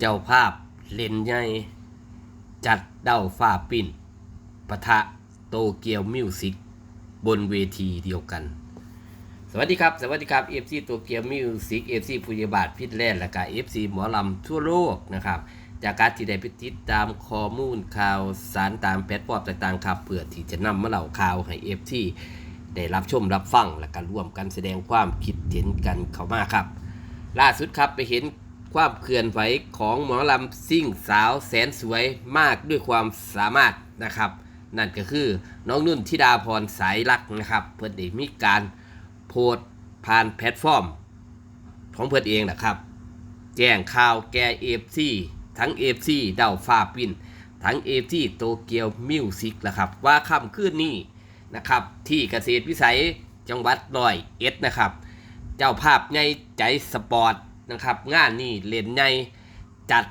เจ้าภาพเล่นใหญ่ จัดเด้าฟ้าปิ้นปะทะโตเกียวมิวสิกบนเวทีเดียวกัน สวัสดีครับ สวัสดีครับ FC โตเกียวมิวสิก FC ผู้ยาบาทพิษแลนด์และก็ FC หมอลำทั่วโลกนะครับ จากการที่ได้ไปติดตามข้อมูลข่าวสารตามแพลตฟอร์มต่างๆครับเพื่อที่จะนำมาเล่าข่าวให้ FC ได้รับชมรับฟังและก็ร่วมกันแสดงความคิดเห็นกันเข้ามาครับ ล่าสุดครับไปเห็น ความเคลื่อนไหวของหมอลำซิ่งสาวแสนสวยมากด้วยความสามารถนะครับ นั่นก็คือน้องนุ่นธิดาพรสายรักนะครับ เพื่อนได้มีการโพสผ่านแพลตฟอร์ม ของเพื่อนเองนะครับ แจ้งข่าวแกเอฟซีทั้งเอฟซีเดาฟ้าปินทั้งเอฟซีโตเกียวมิวสิกนะครับ ว่าค่ำคืนนี้นะครับ ที่เกษตรวิสัยจังหวัดร้อยเอ็ดนะครับ เจ้าภาพในใจสปอร์ต นะครับงานนี้เล่นในจัด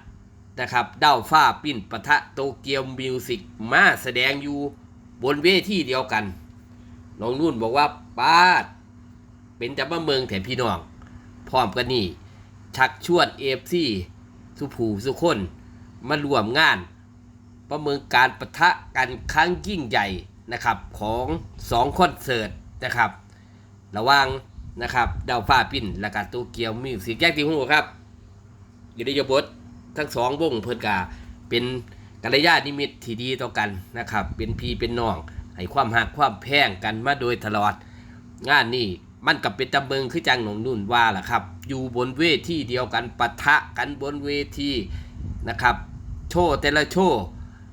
นะครับเด้าฟ้าปิ้นปะทะโตเกียวมิวสิกมาแสดงอยู่บนเวทีเดียวกันน้องนุ่นบอกว่าป้าดเป็นจับมาเมืองแถมพี่น้องพร้อมกันนี่ ชักชวนเอฟซีสุผูสุคนมารวมงานประเมินการประทะกันครั้งยิ่งใหญ่นะครับของสองคอนเสิร์ตนะครับ ระหว่าง นะครับดาวฟ้าปิ้นและกาโตเกียวมิวสิกแยกที่หูครับอยู่ในยบททั้งสองวงเพิ่นกาเป็นกัลยาณมิตรที่ดีต่อกันนะครับ เป็นพี่เป็นน้องให้ความหักความแพ่งกันมาโดยตลอด งานนี้มันกับเป็นตำเบิงคือจังหนองนุ่นว่าล่ะครับ อยู่บนเวทีเดียวกันปะทะกันบนเวทีนะครับ โชว์แต่ละโชว์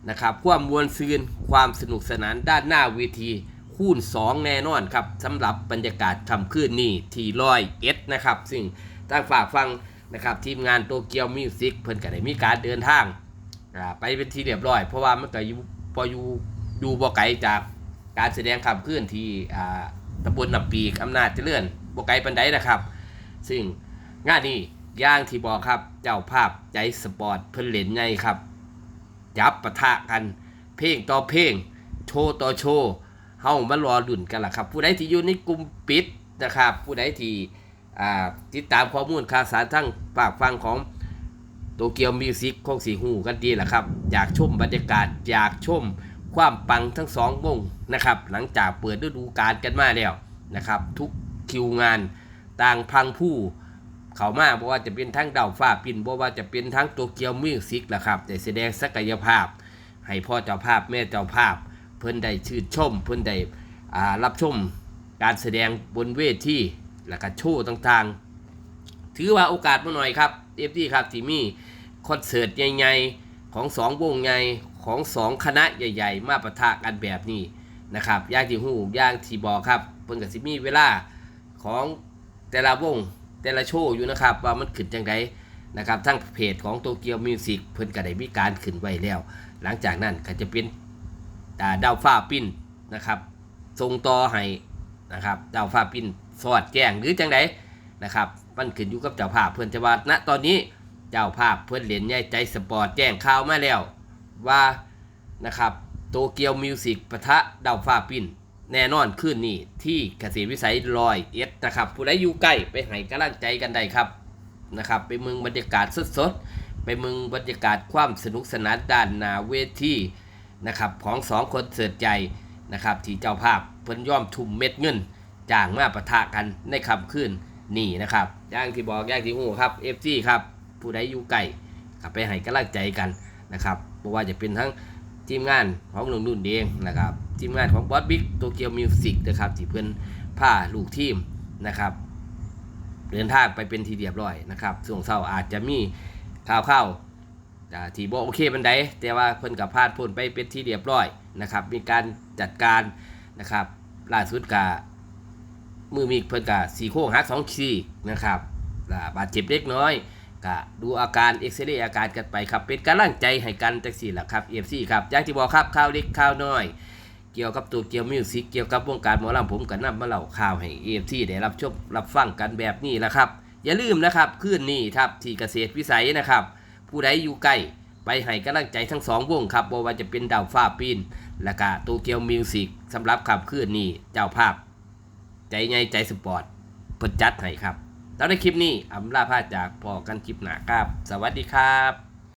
นะครับ ความมวลซืนความสนุกสนานด้านหน้าเวที คูณสองแน่นอนครับสำหรับบรรยากาศคำคืนนี้ที่ร้อยเอ็ดนะครับ ซึ่งทางฝากฟังนะครับทีมงานโตเกียวมิวสิกเพิ่นก็ได้มีการเดินทางไปเป็นทีเรียบร้อย เพราะว่ามันก็อยู่พออยู่อยู่บ่ไกลจากการแสดงคำคืนที่ตำบลนำปีกอำนาจเจริญบกไกลปันไดนะครับ ซึ่งงานนี้ย่างที่บอกครับเจ้าภาพใจสปอร์ตเพิ่นเล่นไงครับจับปะทะกัน เพลงต่อเพลงโชว์ต่อโชว์ เฮามารอลุ่นกันล่ะครับ ผู้ใดที่อยู่ในกลุ่มปิดนะครับ ผู้ใดที่อ่าติดตามข้อมูลข่าวสารทั้งฝากฟังของโตเกียวมิวสิกคงสีหูกันดีแหละครับ อยากชมบรรยากาศ อยากชมความปังทั้งสองวงนะครับ หลังจากเปิดฤดูกาลกันมาแล้วนะครับ ทุกคิวงานต่างพังผู้เขามาเพราะว่าจะเป็นทั้งดาวฟ้าปินเพราะว่าจะเป็นทั้งโตเกียวมิวสิกแหละครับแต่แสดงศักยภาพ ให้พ่อเจ้าภาพแม่เจ้าภาพ เพิ่นได้ชื่นชม เพิ่นได้รับชมการแสดงบนเวทีและก็โชว์ต่างๆ ถือว่าโอกาสมาหน่อยครับเอฟดีครับที่มีคอนเสิร์ตใหญ่ๆ ของสองวงใหญ่ของสองคณะใหญ่ ๆ มาประทะกันแบบนี้นะครับย่างที่หูย่างที่บอกครับเพิ่นกับสิมีเวลาของแต่ละวงแต่ละโชว์อยู่นะครับว่ามันขึ้นจังไดนะครับทั้งเพจของโตเกียวมิวสิกเพิ่นก็ได้มีการขึ้นไว้แล้ว หลังจากนั้นก็จะเป็น ดาวฟ้าปิ้นนะครับส่งต่อให้นะครับดาวฟ้าปิ้นสอดแจ้งหรือจังไดนะครับมันขึ้นอยู่กับเจ้าภาพเพิ่อนจะว่าณตอนนี้เจ้าภาพเพิ่อนเหรียญใหญ่ใจสปอร์ตแจ้งข่าวมาแล้วว่านะครับโตเกียวมิวสิกปะทะดาวฟ้าปินแน่นอนขึ้นนี่ที่เกษตรวิสัยลอยเอ็ดนะครับผู้ใดอยู่ใกล้ไปให้กำลังใจกันได้ครับนะครับไปเมืองบรรยากาศสดๆ ไปเมืองบรรยากาศความสนุกสนานด้านนาเวที นะครับของสองคนเสิร์ตใจนะครับที่เจ้าภาพเพิ่นย่อมทุ่มเม็ดเงินจ้างมาปะทะกันในคำขึ้นนี่นะครับย่างที่บอกย่างที่หูครับเอฟซีครับผู้ใดอยู่ใกล้ครับไปให้กำลังใจกันนะครับเพราะว่าจะเป็นทั้งทีมงานของหนุ่มนุ่นเองนะครับทีมงานของบอสบิ๊กโตเกียวมิวสิกนะครับที่เพื่อนผ้าลูกทีมนะครับเดินทางไปเป็นทีเรียบร้อยนะครับส่วงเศร้าอาจจะมีข่าวเข้าอ่า ที่บโอเคบันไดแต่ว่าเพิ่นกับพลาดพ้นไปเป็นที่เรียบร้อยนะครับมีการจัดการนะครับล่าสุดกับมือมีเพิ่นกับสีโค้งหักสองขีนะครับบาดเจ็บเล็กน้อยก็ดูอาการเอ็กซเรย์อาการกันไปครับเป็นกำลังใจให้กันจังสี่แหละครับเอฟซีครับอย่างที่บอกครับข่าวเล็กข่าวน้อย เกี่ยวกับตัวเกี่ยวมิวสิกเกี่ยวกับวงการหมอลำผมก็นำมาเล่าข่าวให้เอฟซีได้รับชมรับฟังกันแบบนี้แหละครับ อย่าลืมนะครับคืนนี้ครับที่เกษตรวิสัยนะครับ ผู้ใดอยู่ใกล้ไปให้กำลังใจทั้งสองวงครับบ่ว่าจะเป็นดาวฟ้าปีน และก็ตัวเกียวมิวสิกสำหรับขับคืนนี้เจ้าภาพ ใจใหญ่ใจสปอร์ตเพิ่นจัดให้ครับแล้วในคลิปนี้อำลาพาจากพอกันคลิปหนาครับ สวัสดีครับ